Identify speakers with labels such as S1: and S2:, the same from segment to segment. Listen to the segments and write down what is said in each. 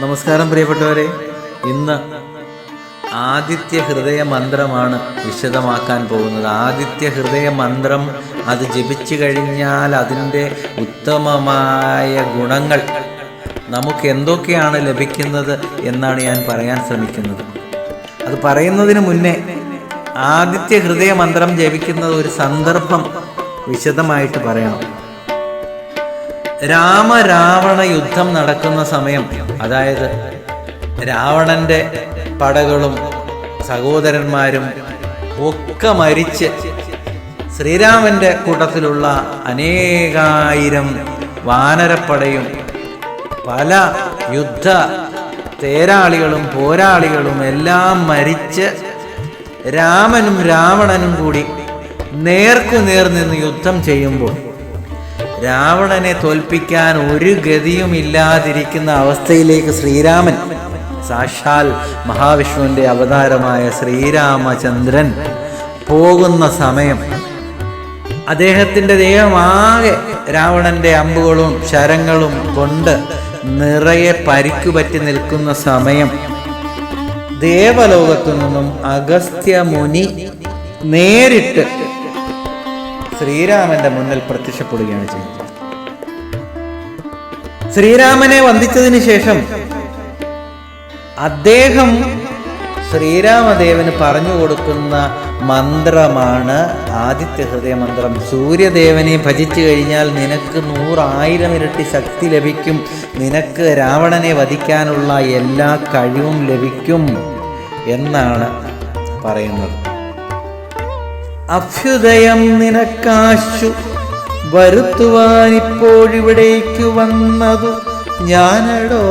S1: നമസ്കാരം പ്രിയപ്പെട്ടവരെ. ഇന്ന് ആദിത്യ ഹൃദയ മന്ത്രമാണ് വിശദമാക്കാൻ പോകുന്നത്. ആദിത്യ ഹൃദയ മന്ത്രം അത് ജപിച്ചു കഴിഞ്ഞാൽ അതിന്റെ ഉത്തമമായ ഗുണങ്ങൾ നമുക്ക് എന്തൊക്കെയാണ് ലഭിക്കുന്നത് എന്നാണ് ഞാൻ പറയാൻ ശ്രമിക്കുന്നത്. അത് പറയുന്നതിന് മുന്നേ ആദിത്യ ഹൃദയ മന്ത്രം ജപിക്കുന്ന ഒരു സന്ദർഭം വിശദമായിട്ട് പറയണം. രാമരാവണ യുദ്ധം നടക്കുന്ന സമയം അതായത് രാവണന്റെ പടകളും സഹോദരന്മാരും ഒക്കെ മരിച്ച് ശ്രീരാമന്റെ കൂട്ടത്തിലുള്ള അനേകായിരം വാനരപ്പടയും പല യുദ്ധ തേരാളികളും പോരാളികളും എല്ലാം മരിച്ച് രാമനും രാവണനും കൂടി നേർക്കുനേർ നിന്ന് യുദ്ധം ചെയ്യുമ്പോൾ രാവണനെ തോൽപ്പിക്കാൻ ഒരു ഗതിയും ഇല്ലാതിരിക്കുന്ന അവസ്ഥയിലേക്ക് ശ്രീരാമൻ സാക്ഷാൽ മഹാവിഷ്ണുവിന്റെ അവതാരമായ ശ്രീരാമചന്ദ്രൻ പോകുന്ന സമയം. അദ്ദേഹത്തിന്റെ ദേഹമാകെ രാവണന്റെ അമ്പുകളും ശരങ്ങളും കൊണ്ട് നിറയെ പരിക്കു പറ്റി നിൽക്കുന്ന സമയം. ദേവലോകത്തു നിന്നും അഗസ്ത്യ മുനി നേരിട്ട് ശ്രീരാമന്റെ മുന്നിൽ പ്രത്യക്ഷപ്പെടുകയാണ് ചെയ്യുന്നത്. ശ്രീരാമനെ വന്ദിച്ചതിന് ശേഷം അദ്ദേഹം ശ്രീരാമദേവന് പറഞ്ഞു കൊടുക്കുന്ന മന്ത്രമാണ് ആദിത്യ ഹൃദയ മന്ത്രം സൂര്യദേവനെ ഭജിച്ചു കഴിഞ്ഞാൽ നിനക്ക് നൂറായിരം ഇരട്ടി ശക്തി ലഭിക്കും. നിനക്ക് രാവണനെ വധിക്കാനുള്ള എല്ലാ കഴിവും ലഭിക്കും എന്നാണ് പറയുന്നത്. അഭ്യുദയം നിനക്കാശു വരുത്തുവാൻ ഇപ്പോഴിവിടേക്ക് വന്നതു ഞാനടോ.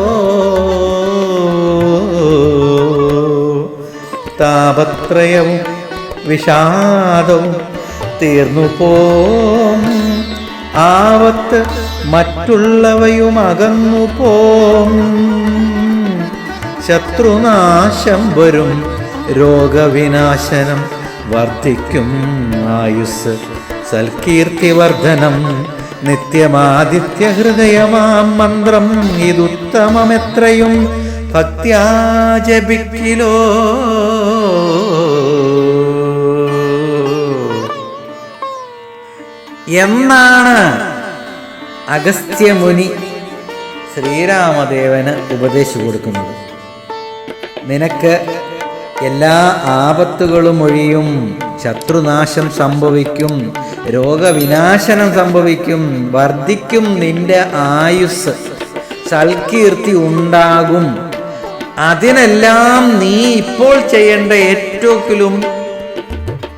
S1: താപത്രയവും വിഷാദവും തീർന്നു പോം ആവത്ത് മറ്റുള്ളവയും അകന്നു പോം ശത്രുനാശം വരും രോഗവിനാശനം വർദ്ധിക്കും ആയുസ്. സൽകീർത്തി വർധനം നിത്യമാദിത്യ ഹൃദയമാം മന്ത്രം ഇതുത്തമമെത്രയും ഭക്തിയാജപിക്കിലോ എന്നാണ് അഗസ്ത്യമുനി ശ്രീരാമദേവന് ഉപദേശിച്ചു കൊടുക്കുന്നത്. നിനക്ക് എല്ലാ ആപത്തുകളും ഒഴിയും ശത്രുനാശം സംഭവിക്കും രോഗവിനാശനം സംഭവിക്കും വർദ്ധിക്കും നിന്റെ ആയുസ് സൽകീർത്തി ഉണ്ടാകും. അതിനെല്ലാം നീ ഇപ്പോൾ ചെയ്യേണ്ട ഏറ്റവും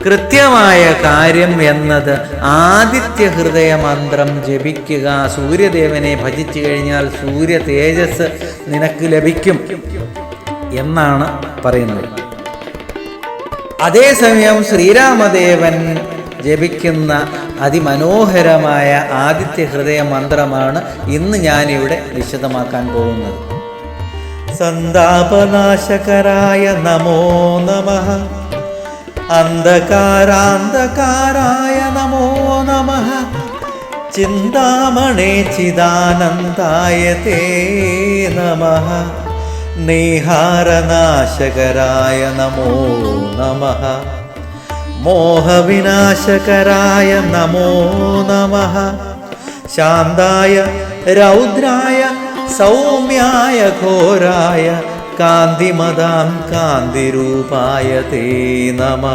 S1: കൃത്യമായ കാര്യം എന്നത് ആദിത്യ ഹൃദയ മന്ത്രം ജപിക്കുക. സൂര്യദേവനെ ഭജിച്ചു കഴിഞ്ഞാൽ സൂര്യ തേജസ് നിനക്ക് ലഭിക്കും എന്നാണ് പറയുന്നത്. അതേസമയം ശ്രീരാമദേവൻ ജപിക്കുന്ന അതിമനോഹരമായ ആദിത്യ ഹൃദയ മന്ത്രമാണ് ഇന്ന് ഞാനിവിടെ വിശദമാക്കാൻ പോകുന്നത്. സന്താപനാശകരായ നമോ നമ. അന്ധകാരാന്ധകാരായ നമോ നമ. ചിന്താമണേ ചിദാനന്ദായ തേ നമ. നേഹാരനാശകരായ നമോ നമ. മോഹവിനാശകരായ നമോ നമ. ശാന്തായ രൗദ്രായ സൗമ്യായ ഘോരായ കാന്തിമതാം കാന്തിരൂപായ തേ നമ.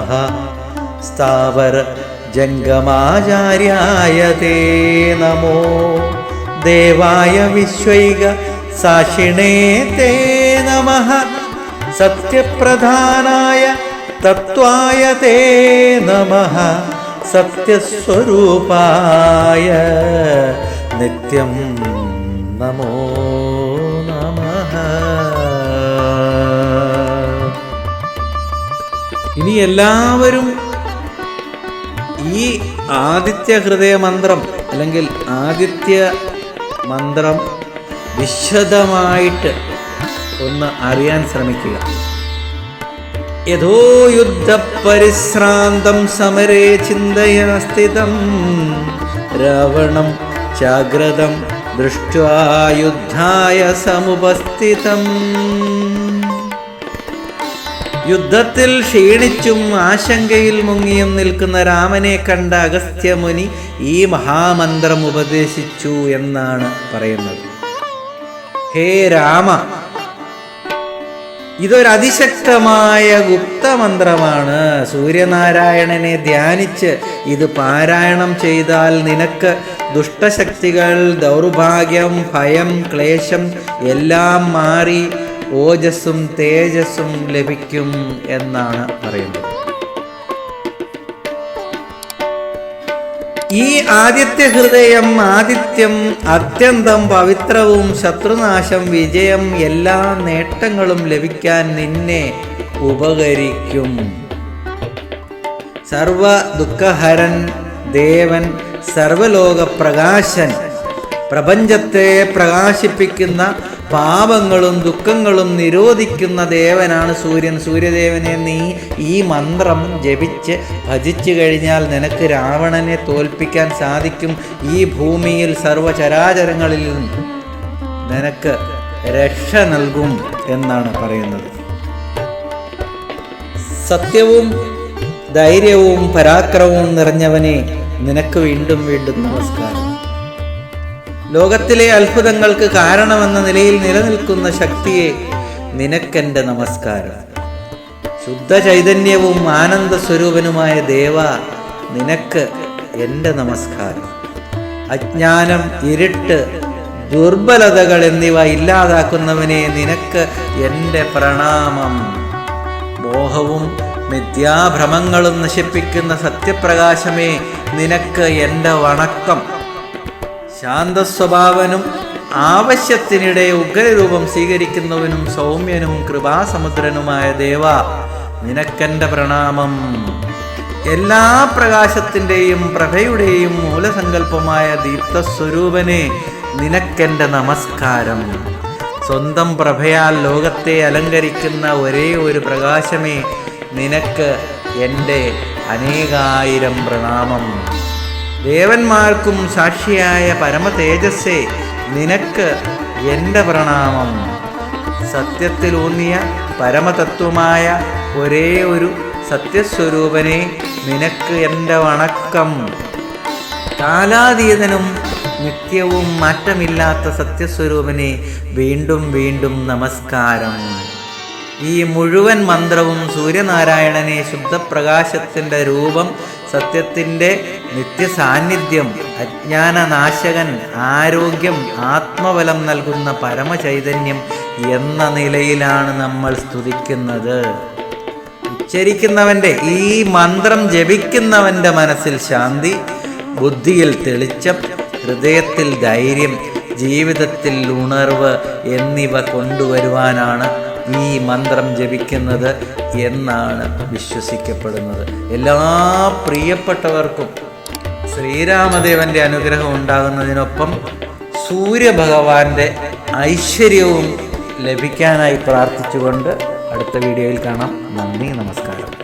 S1: സ്ഥാവര ജംഗമാചാര്യായ തേ നമോ. ദേവായ വിശ്വൈക സാക്ഷിണേ തേ നമ സത്യപ്രധാനായ തത്വായ തേ നമ സത്യസ്വരൂപായ നിത്യം നമോ നമ ഇനി എല്ലാവരും ഈ ആദിത്യ ഹൃദയ മന്ത്രം അല്ലെങ്കിൽ ആദിത്യ മന്ത്രം വിശദമായിട്ട് ഒന്ന് അറിയാൻ ശ്രമിക്കുക. യഥോ യുദ്ധ പരിശ്രാന്തം സമരേ ചിന്തയാ സ്ഥിതം രാവണം ജാഗ്രതം ദൃഷ്ടായുദ്ധായ സമുപസ്ഥിതം. യുദ്ധത്തിൽ ക്ഷീണിച്ചും ആശങ്കയിൽ മുങ്ങിയും നിൽക്കുന്ന രാമനെ കണ്ട അഗസ്ത്യമുനി ഈ മഹാമന്ത്രം ഉപദേശിച്ചു എന്നാണ് പറയുന്നത്. ഹേ രാമ ഇതൊരു അതിശക്തമായ ഗുപ്തമന്ത്രമാണ്. സൂര്യനാരായണനെ ധ്യാനിച്ച് ഇത് പാരായണം ചെയ്താൽ നിനക്ക് ദുഷ്ടശക്തികൾ ദൗർഭാഗ്യം ഭയം ക്ലേശം എല്ലാം മാറി ഓജസ്സും തേജസ്സും ലഭിക്കും എന്നാണ് പറയുന്നത്. ഈ ആദിത്യ ഹൃദയം ആദിത്യം അത്യന്തം പവിത്രവും ശത്രുനാശം വിജയം എല്ലാ നേട്ടങ്ങളും ലഭിക്കാൻ നിന്നെ ഉപകരിക്കും. സർവ ദുഃഖഹരൻ ദേവൻ സർവലോക പ്രകാശൻ പ്രപഞ്ചത്തെ പ്രകാശിപ്പിക്കുന്ന പാപങ്ങളും ദുഃഖങ്ങളും നിരോധിക്കുന്ന ദേവനാണ് സൂര്യൻ. സൂര്യദേവനെ നീ ഈ മന്ത്രം ജപിച്ച് ഭജിച്ചു കഴിഞ്ഞാൽ നിനക്ക് രാവണനെ തോൽപ്പിക്കാൻ സാധിക്കും ഈ ഭൂമിയിൽ സർവചരാചരങ്ങളിൽ നിന്നും. നിനക്ക് രക്ഷ നൽകും എന്നാണ് പറയുന്നത്. സത്യവും ധൈര്യവും പരാക്രമവും നിറഞ്ഞവനെ നിനക്ക് വീണ്ടും വീണ്ടും നമസ്കാരം. ലോകത്തിലെ അത്ഭുതങ്ങൾക്ക് കാരണമെന്ന നിലയിൽ നിലനിൽക്കുന്ന ശക്തിയെ നിനക്കെന്റെ നമസ്കാരം. ശുദ്ധ ചൈതന്യവും ആനന്ദ സ്വരൂപനുമായ ദേവ നിനക്ക് എന്റെ നമസ്കാരം. അജ്ഞാനം ഇരുട്ട് ദുർബലതകൾ എന്നിവ ഇല്ലാതാക്കുന്നവനെ നിനക്ക് എന്റെ പ്രണാമം. മോഹവും മിഥ്യാഭ്രമങ്ങളും നശിപ്പിക്കുന്ന സത്യപ്രകാശമേ നിനക്ക് എന്റെ വണക്കം. ശാന്തസ്വഭാവനും ആവശ്യത്തിനിടെ ഉഗ്രരൂപം സ്വീകരിക്കുന്നവനും സൗമ്യനും കൃപാസമുദ്രനുമായ ദേവ നിനക്കെന്റെ പ്രണാമം. എല്ലാ പ്രകാശത്തിന്റെയും പ്രഭയുടെയും മൂലസങ്കല്പമായ ദീപ്തസ്വരൂപനെ നിനക്കെന്റെ നമസ്കാരം. സ്വന്തം പ്രഭയാൽ ലോകത്തെ അലങ്കരിക്കുന്ന ഒരേ ഒരു പ്രകാശമേ നിനക്ക് എന്റെ അനേകായിരം പ്രണാമം. ദേവന്മാർക്കും സാക്ഷിയായ പരമ തേജസ്സേ നിനക്ക് എന്റെ പ്രണാമം. സത്യത്തിലൂന്നിയ പരമതത്വമായ ഒരേ ഒരു സത്യസ്വരൂപനെ നിനക്ക് എന്റെ വണക്കം. കാലാതീതനും നിത്യവും മാറ്റമില്ലാത്ത സത്യസ്വരൂപനെ വീണ്ടും വീണ്ടും നമസ്കാരം. ഈ മുഴുവൻ മന്ത്രവും സൂര്യനാരായണനെ ശുദ്ധപ്രകാശത്തിന്റെ രൂപം സത്യത്തിന്റെ നിത്യസാന്നിധ്യം അജ്ഞാനനാശകൻ ആരോഗ്യം ആത്മബലം നൽകുന്ന പരമചൈതന്യം എന്ന നിലയിലാണ് നമ്മൾ സ്തുതിക്കുന്നത്. ഉച്ചരിക്കുന്നവന്റെ ഈ മന്ത്രം ജപിക്കുന്നവന്റെ മനസ്സിൽ ശാന്തി ബുദ്ധിയിൽ തെളിച്ചം ഹൃദയത്തിൽ ധൈര്യം ജീവിതത്തിൽ ഉണർവ് എന്നിവ കൊണ്ടുവരുവാനാണ് ഈ മന്ത്രം ജപിക്കുന്നത് എന്നാണ് വിശ്വസിക്കപ്പെടുന്നത്. എല്ലാ പ്രിയപ്പെട്ടവർക്കും ശ്രീരാമദേവന്റെ അനുഗ്രഹം ഉണ്ടാകുന്നതിനൊപ്പം സൂര്യഭഗവാന്റെ ഐശ്വര്യവും ലഭിക്കാനായി പ്രാർത്ഥിച്ചുകൊണ്ട് അടുത്ത വീഡിയോയിൽ കാണാം. നന്ദി നമസ്കാരം.